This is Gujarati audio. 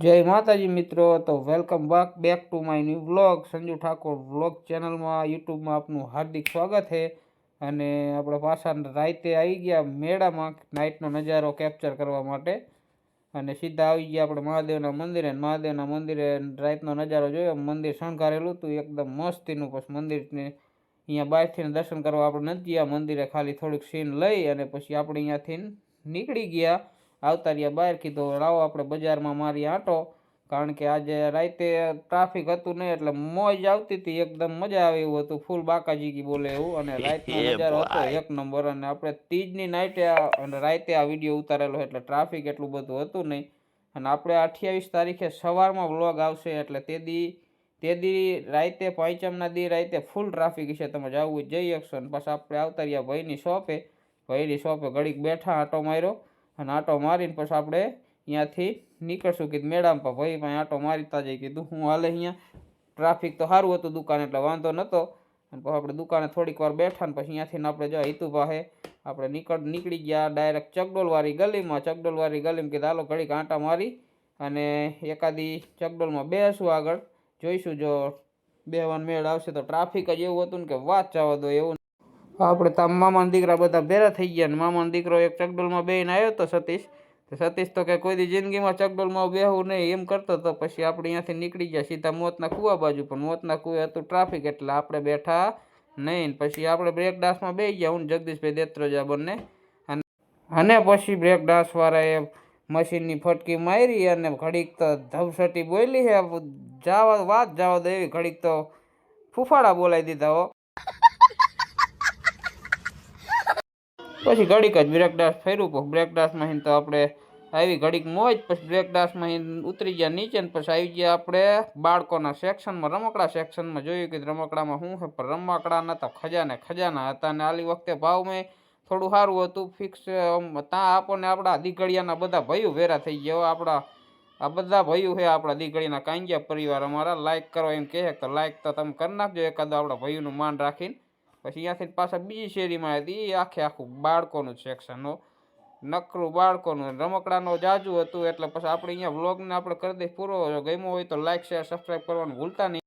જય માતાજી મિત્રો, તો welcome back back to my new vlog Sanju Thakor vlog ચેનલમાં યુટ્યુબમાં આપનું હાર્દિક સ્વાગત છે. અને આપણે પાછા રાતે આવી ગયા મેળામાં નાઇટનો નજારો કેપ્ચર કરવા માટે. અને સીધા આવી ગયા આપણે મહાદેવના મંદિરે. મહાદેવના મંદિરે રાતનો નજારો જોયો. મંદિર શણગારેલું હતું, એકદમ મસ્તીનું. પછી મંદિરને અહીંયા બહારથી દર્શન કરવા આપણે નથી ગયા. મંદિરે ખાલી થોડુંક સીન લઈ અને પછી આપણે અહીંયાથી નીકળી ગયા. આવતા રહ્યા બહાર કીધું લાવો આપણે બજારમાં મારી આંટો. કારણ કે આજે રાતે ટ્રાફિક હતું નહીં એટલે મોજ આવતી હતી એકદમ મજા આવે એવું હતું. ફૂલ બાકાજીકી બોલે એવું. અને રાતનો નજારો હતો એક નંબર. અને આપણે તીજની નાઇટે અને રાતે આ વીડિયો ઉતારેલો એટલે ટ્રાફિક એટલું બધું હતું નહીં. અને આપણે અઠ્યાવીસ તારીખે સવારમાં વ્લોગ આવશે એટલે તે દી તે દી રાતે પાંચમના દી રાતે ફૂલ ટ્રાફિક છે. તમે જવું જઈ શકશો. અને પછી આપણે આવતા રહ્યા ભાઈની શોપે ભાઈની શોપે ઘડીક બેઠા આંટો માર્યો. અને આંટો મારીને પછી આપણે અહીંયાથી નીકળશું કીધું મેડમ પણ ભાઈ પાસે આંટો મારીતા જઈ કીધું, હું હાલે અહીંયા? ટ્રાફિક તો સારું હતું દુકાન, એટલે વાંધો નહોતો અને પછી આપણે દુકાને થોડીક વાર બેઠા ને પછી અહીંયાથી આપણે જો હિતુ પાસે આપણે નીકળ, નીકળી ગયા ડાયરેક્ટ ચકડોલવાળી ગલીમાં. ચકડોલવાળી ગલીમાં કીધું, હાલો, ઘડીક આંટા મારી અને એકાદી ચકડોલમાં બેસું આગળ. જોઈશું જો બેવાન મેળ આવશે તો ટ્રાફિક જ એવું હતું ને કે વાત જવા દો એવું આપણે તો આમ મામાના દીકરા બધા ભેરા થઈ ગયા ને મામાનો દીકરો એક ચકડોલમાં બેહીને આવ્યો તો સતીશ. તો સતીશ તો કે કોઈ દી જિંદગીમાં ચકડોલમાં બેહવું નહીં, એમ કરતો તો પછી આપણે અહીંયાથી નીકળી ગયા, સીધા મોતના કૂવા બાજુ. પણ મોતના કૂવે હતું ટ્રાફિક, એટલે આપણે બેઠા નહીં. ને પછી આપણે બ્રેક ડાન્સમાં બેસી ગયા, હું ને જગદીશભાઈ દેત્રોજા બંને. અને અને પછી બ્રેક ડાન્સવાળાએ મશીનની ફટકી મારી અને ઘડીક તો ધવસટી બોલી છે. જાવા વાત જવા દો એવી ઘડીક તો ફૂફાડા બોલાવી દીધા હો. પછી ઘડીક જ બ્રેક ડાન્સ ફેર્યું, પણ બ્રેક ડાન્સમાં તો આપણે આવી ઘડીક મોજ, પછી બ્રેક ડાન્સમાં ઉતરી ગયા નીચે ને પછી આવી ગયા આપણે બાળકોના સેક્શનમાં રમકડા સેક્શનમાં જોયું કે રમકડામાં શું છે? પણ રમકડા નહોતા ખજાને ખજાના હતા અને આલી વખતે ભાવ મેં થોડું સારું હતું ફિક્સ ત્યાં આપણને આપણા દીકડિયાના બધા ભાઈઓ વેરા થઈ ગયા. આપણા, આ બધા ભાઈઓ છે આપણા દીકરીના કાંગ્યા પરિવાર. અમારા લાઈક કરો એમ કહે તો લાઈક તો તમે કરી નાખજો. એકાદો આપણા ભાઈઓનું માન રાખીને પછી અહીંયાથી પાછા બીજી શેરીમાં હતી. એ આખે આખું બાળકોનું સેક્શન નકરું બાળકોનું, રમકડાનો જાજુ હતું. એટલે પછી આપણે અહીંયા વ્લોગને આપણે કરી દઈએ પૂરો ગમ્યો હોય તો લાઈક શેર સબસ્ક્રાઈબ કરવાનું ભૂલતા નહીં.